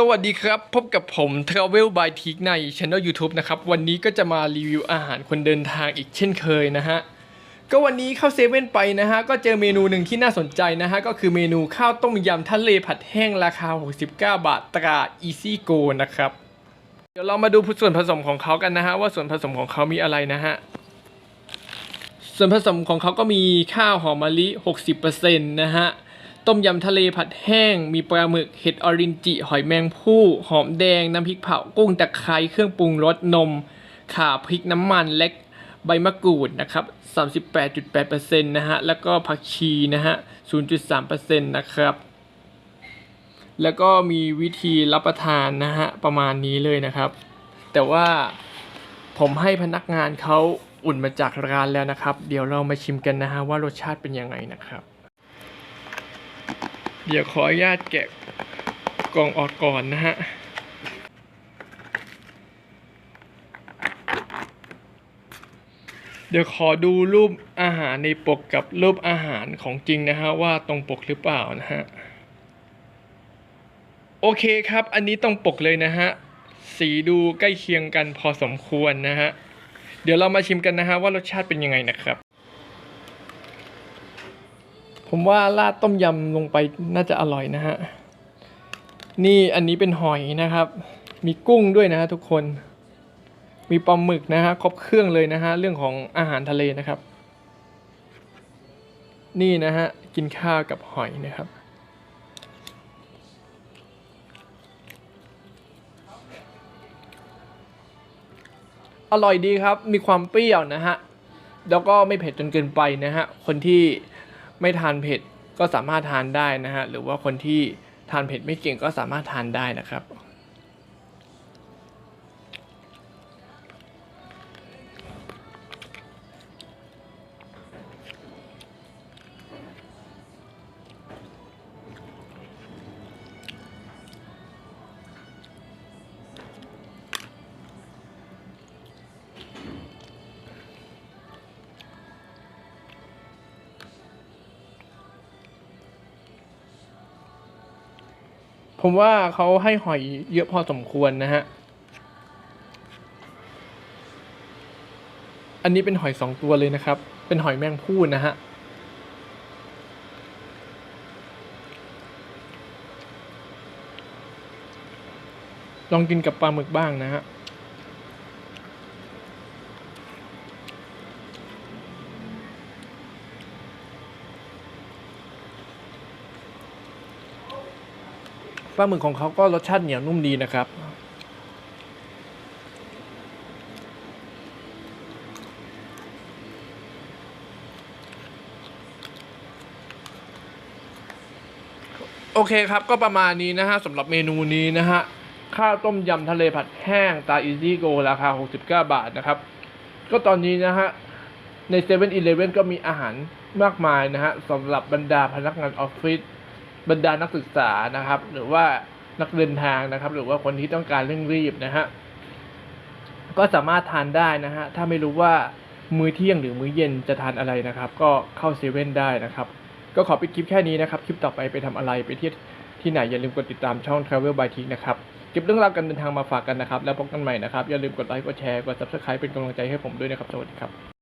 สวัสดีครับ พบกับผม Travel by t i k ใน Channel YouTube นะครับ วันนี้ก็จะมารีวิวอาหารคนเดินทางอีกเช่นเคยนะฮะ ก็วันนี้เข้าเซเว่นไปนะฮะ ก็เจอเมนูหนึ่งที่น่าสนใจนะฮะ ก็คือเมนูข้าวต้มยำทะเลผัดแห้งราคา 69 บาทตรา Easy Go นะครับ เดี๋ยวเรามาดูส่วนผสมของเขากันนะฮะ ว่าส่วนผสมของเขามีอะไรนะฮะ ส่วนผสมของเขาก็มีข้าวหอมมะลิ 60%นะฮะ ต้มยำทะเลผัดแห้ง มีปลาหมึกเห็ดออรินจิ หอยแมงภู่หอมแดง น้ำพริกเผากุ้งตะไคร้เครื่องปรุงรสนมข่าพริกน้ำมันเล็กใบมะกรูดนะครับ38.8%นะฮะ แล้วก็ผักชีนะฮะ 0.3%นะครับ แล้วก็มีวิธีรับประทานนะฮะ ประมาณนี้เลยนะครับ แต่ว่าผมให้พนักงานเขาอุ่นมาจากร้านแล้วนะครับ เดี๋ยวเรามาชิมกันนะฮะว่ารสชาติเป็นยังไงนะครับ เดี๋ยวขออนุญาตแกะกล่องออกก่อนนะฮะเดี๋ยวขอดูรูปอาหารในปกกับรูปอาหารของจริงนะฮะว่าตรงปกหรือเปล่านะฮะโอเคครับ อันนี้ตรงปกเลยนะฮะสีดูใกล้เคียงกันพอสมควรนะฮะเดี๋ยวเรามาชิมกันนะฮะว่ารสชาติเป็นยังไงนะครับ ผมว่าราดต้มยำลงไปน่าจะอร่อยนะฮะ นี่อันนี้เป็นหอยนะครับ มีกุ้งด้วยนะฮะทุกคน มีปลาหมึกนะฮะครบเครื่องเลยนะฮะเรื่องของอาหารทะเลนะครับ นี่นะฮะกินข้าวกับหอยนะครับ อร่อยดีครับ มีความเปรี้ยวนะฮะ แล้วก็ไม่เผ็ดจนเกินไปนะฮะ คนที่ ไม่ทานเผ็ดก็สามารถทานได้นะฮะหรือว่าคนที่ทานเผ็ดไม่เก่งก็สามารถทานได้นะครับ ผมว่าเขาให้หอยเยอะพอสมควรนะฮะ อันนี้เป็นหอยสองตัวเลยนะครับ เป็นหอยแมงพู่นะฮะ ลองกินกับปลาหมึกบ้างนะฮะ ปลาหมึกของเขาก็รสชาติเหนียวนุ่มดีนะครับ โอเคครับก็ประมาณนี้นะฮะสำหรับเมนูนี้นะฮะข้าวต้มยำทะเลผัดแห้งตาอีซี่โกราคา 69 บาทนะครับ ก็ตอนนี้นะฮะใน7 e เ e ่ e อก็มีอาหารมากมายนะฮะสำหรับบรรดาพนักงานออฟฟิศ บรรดานักศึกษานะครับ หรือว่านักเดินทางนะครับ หรือว่าคนที่ต้องการเร่งรีบนะฮะก็สามารถทานได้นะฮะถ้าไม่รู้ว่ามื้อเที่ยงหรือมื้อเย็นจะทานอะไรนะครับ ก็เข้าเซเว่นได้นะครับ ก็ขอปิดคลิปแค่นี้นะครับ คลิปต่อไปไปทำอะไรไปเที่ยวที่ไหนอย่าลืมกดติดตามช่อง Travel by t i k นะครับเก็บเรื่องราวการเดินทางมาฝากกันนะครับ แล้วพบกันใหม่นะครับ อย่าลืมกดไลค์กดแชร์กด subscribe เป็นกำลังใจให้ผมด้วยนะครับ สวัสดีครับ